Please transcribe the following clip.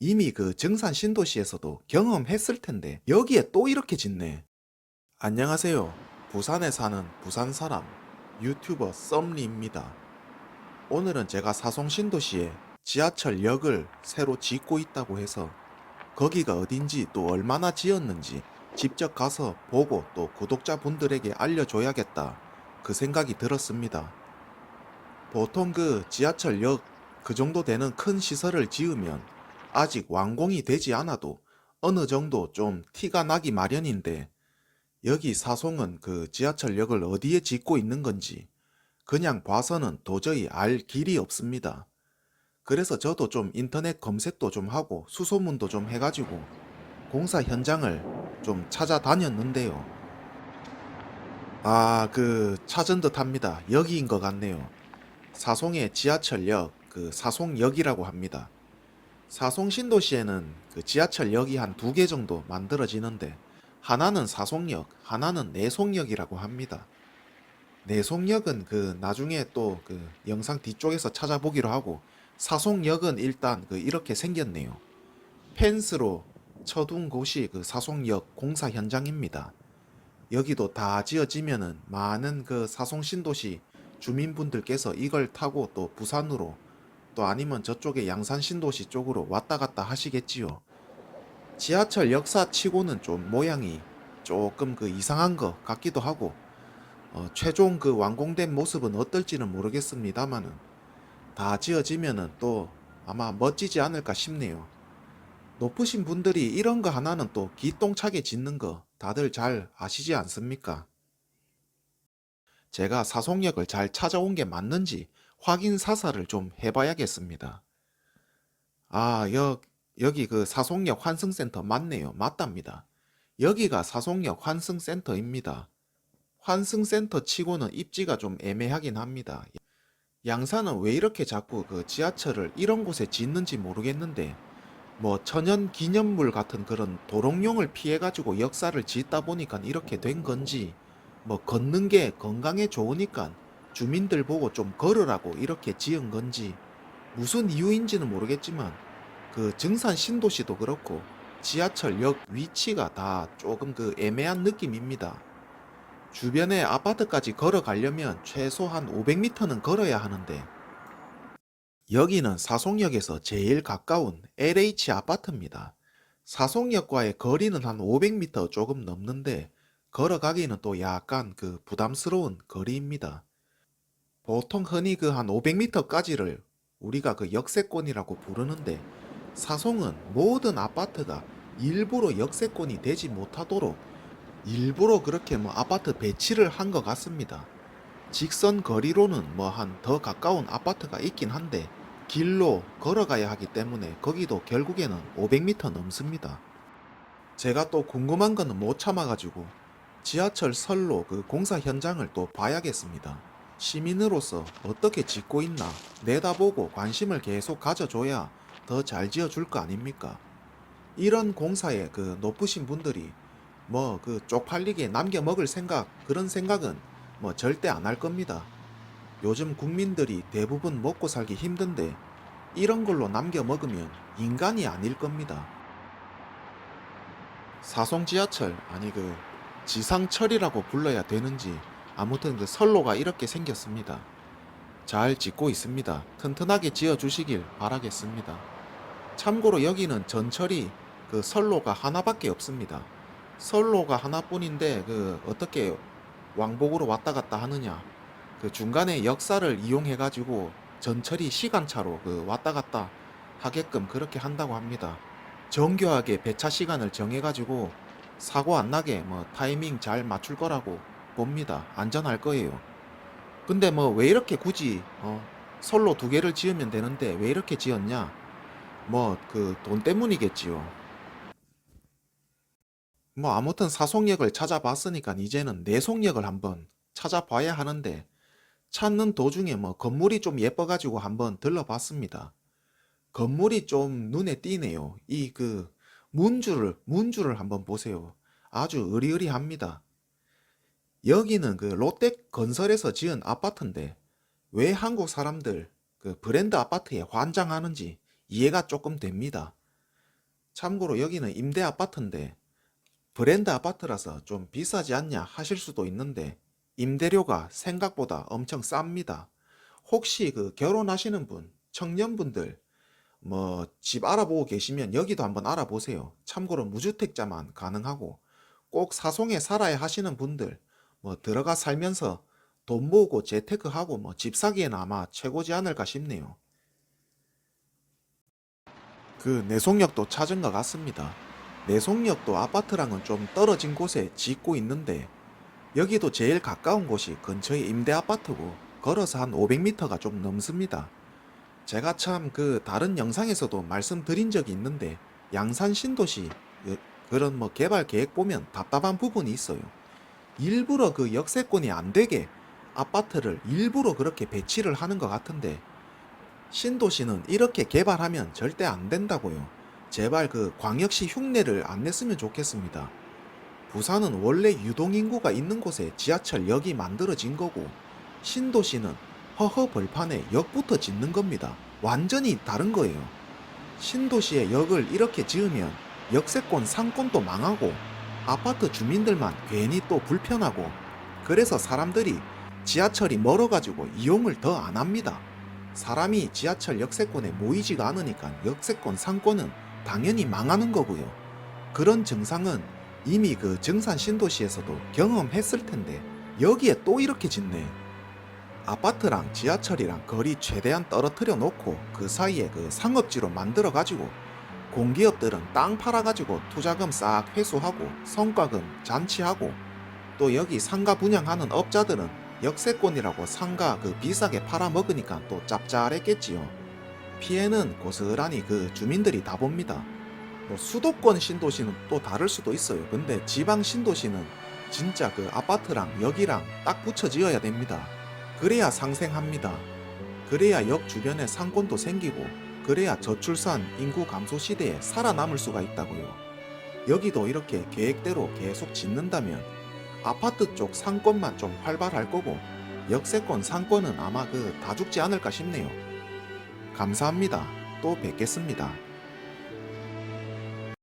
이미 그 증산 신도시에서도 경험했을 텐데 여기에 또 이렇게 짓네. 안녕하세요. 부산에 사는 부산 사람 유튜버 썸리입니다. 오늘은 제가 사송 신도시에 지하철역을 새로 짓고 있다고 해서 거기가 어딘지 또 얼마나 지었는지 직접 가서 보고 또 구독자분들에게 알려줘야겠다 그 생각이 들었습니다. 보통 그 지하철역 그 정도 되는 큰 시설을 지으면 아직 완공이 되지 않아도 어느 정도 좀 티가 나기 마련인데 여기 사송은 그 지하철역을 어디에 짓고 있는 건지 그냥 봐서는 도저히 알 길이 없습니다. 그래서 저도 좀 인터넷 검색도 좀 하고 수소문도 좀 해가지고 공사 현장을 좀 찾아다녔는데요. 아, 그 찾은 듯 합니다. 여기인 것 같네요. 사송의 지하철역, 그 사송역이라고 합니다. 사송 신도시에는 그 지하철역이 한 두 개 정도 만들어지는데 하나는 사송역, 하나는 내송역이라고 합니다. 내송역은 그 나중에 또 그 영상 뒤쪽에서 찾아보기로 하고 사송역은 일단 그 이렇게 생겼네요. 펜스로 쳐둔 곳이 그 사송역 공사 현장입니다. 여기도 다 지어지면은 많은 그 사송 신도시 주민분들께서 이걸 타고 또 부산으로 또 아니면 저쪽에 양산 신도시 쪽으로 왔다 갔다 하시겠지요. 지하철 역사 치고는 좀 모양이 조금 그 이상한 것 같기도 하고 어, 최종 그 완공된 모습은 어떨지는 모르겠습니다만은 다 지어지면은 또 아마 멋지지 않을까 싶네요. 높으신 분들이 이런 거 하나는 또 기똥차게 짓는 거 다들 잘 아시지 않습니까? 제가 사송역을 잘 찾아온 게 맞는지 확인 사살을 좀 해봐야겠습니다. 아, 여, 여기 그 사송역 환승센터 맞네요. 맞답니다. 여기가 사송역 환승센터입니다. 환승센터 치고는 입지가 좀 애매하긴 합니다. 양산은 왜 이렇게 자꾸 그 지하철을 이런 곳에 짓는지 모르겠는데 뭐 천연 기념물 같은 그런 도롱뇽을 피해 가지고 역사를 짓다 보니까 이렇게 된 건지 뭐 걷는 게 건강에 좋으니까 주민들 보고 좀 걸으라고 이렇게 지은 건지 무슨 이유인지는 모르겠지만 그 증산 신도시도 그렇고 지하철역 위치가 다 조금 그 애매한 느낌입니다. 주변에 아파트까지 걸어가려면 최소한 500m는 걸어야 하는데 여기는 사송역에서 제일 가까운 LH 아파트입니다. 사송역과의 거리는 한 500m 조금 넘는데 걸어가기는 또 약간 그 부담스러운 거리입니다. 보통 흔히 그 한 500m까지를 우리가 그 역세권이라고 부르는데 사송은 모든 아파트가 일부러 역세권이 되지 못하도록 일부러 그렇게 뭐 아파트 배치를 한 것 같습니다. 직선 거리로는 뭐 한 더 가까운 아파트가 있긴 한데 길로 걸어가야 하기 때문에 거기도 결국에는 500m 넘습니다. 제가 또 궁금한 거는 못 참아가지고 지하철 선로 그 공사 현장을 또 봐야겠습니다. 시민으로서 어떻게 짓고 있나 내다보고 관심을 계속 가져줘야 더 잘 지어줄 거 아닙니까? 이런 공사에 그 높으신 분들이 뭐 그 쪽팔리게 남겨 먹을 생각 그런 생각은 뭐 절대 안 할 겁니다. 요즘 국민들이 대부분 먹고 살기 힘든데 이런 걸로 남겨 먹으면 인간이 아닐 겁니다. 사송 지하철 아니 그 지상철이라고 불러야 되는지 아무튼 그 선로가 이렇게 생겼습니다. 잘 짓고 있습니다. 튼튼하게 지어 주시길 바라겠습니다. 참고로 여기는 전철이 그 선로가 하나밖에 없습니다. 선로가 하나뿐인데 그 어떻게 왕복으로 왔다 갔다 하느냐? 그 중간에 역사를 이용해 가지고 전철이 시간차로 그 왔다 갔다 하게끔 그렇게 한다고 합니다. 정교하게 배차 시간을 정해 가지고 사고 안 나게 뭐 타이밍 잘 맞출 거라고 봅니다. 안전할 거예요. 근데 뭐 왜 이렇게 굳이 어 선로 두 개를 지으면 되는데 왜 이렇게 지었냐? 뭐 그 돈 때문이겠지요. 뭐 아무튼 사송역을 찾아봤으니까 이제는 내송역을 한번 찾아봐야 하는데 찾는 도중에 뭐 건물이 좀 예뻐가지고 한번 들러봤습니다. 건물이 좀 눈에 띄네요. 이 그 문줄을 문줄을 한번 보세요. 아주 으리으리합니다. 여기는 그 롯데 건설에서 지은 아파트인데 왜 한국 사람들 그 브랜드 아파트에 환장하는지 이해가 조금 됩니다. 참고로 여기는 임대 아파트인데 브랜드 아파트라서 좀 비싸지 않냐 하실 수도 있는데 임대료가 생각보다 엄청 쌉니다. 혹시 그 결혼하시는 분, 청년분들 뭐 집 알아보고 계시면 여기도 한번 알아보세요. 참고로 무주택자만 가능하고 꼭 사송에 살아야 하시는 분들 뭐 들어가 살면서 돈 모으고 재테크하고 뭐 집 사기에는 아마 최고지 않을까 싶네요. 그 내송역도 찾은 것 같습니다. 내송역도 아파트랑은 좀 떨어진 곳에 짓고 있는데 여기도 제일 가까운 곳이 근처의 임대 아파트고 걸어서 한 500m가 좀 넘습니다. 제가 참 그 다른 영상에서도 말씀드린 적이 있는데 양산 신도시 그- 그런 뭐 개발 계획 보면 답답한 부분이 있어요. 일부러 그 역세권이 안 되게 아파트를 일부러 그렇게 배치를 하는 것 같은데 신도시는 이렇게 개발하면 절대 안 된다고요. 제발 그 광역시 흉내를 안 냈으면 좋겠습니다. 부산은 원래 유동인구가 있는 곳에 지하철역이 만들어진 거고 신도시는 허허 벌판에 역부터 짓는 겁니다. 완전히 다른 거예요. 신도시의 역을 이렇게 지으면 역세권 상권도 망하고 아파트 주민들만 괜히 또 불편하고 그래서 사람들이 지하철이 멀어가지고 이용을 더 안 합니다. 사람이 지하철 역세권에 모이지가 않으니까 역세권 상권은 당연히 망하는 거고요. 그런 증상은 이미 그 증산 신도시에서도 경험했을 텐데 여기에 또 이렇게 짓네. 아파트랑 지하철이랑 거리 최대한 떨어뜨려 놓고 그 사이에 그 상업지로 만들어 가지고 공기업들은 땅 팔아 가지고 투자금 싹 회수하고 성과금 잔치하고 또 여기 상가 분양하는 업자들은 역세권이라고 상가 그 비싸게 팔아 먹으니까 또 짭짤했겠지요. 피해는 고스란히 그 주민들이 다 봅니다. 뭐 수도권 신도시는 또 다를 수도 있어요. 근데 지방 신도시는 진짜 그 아파트랑 역이랑 딱 붙여 지어야 됩니다. 그래야 상생합니다. 그래야 역 주변에 상권도 생기고 그래야 저출산 인구 감소 시대에 살아남을 수가 있다고요. 여기도 이렇게 계획대로 계속 짓는다면 아파트 쪽 상권만 좀 활발할 거고 역세권 상권은 아마 그 다 죽지 않을까 싶네요. 감사합니다. 또 뵙겠습니다.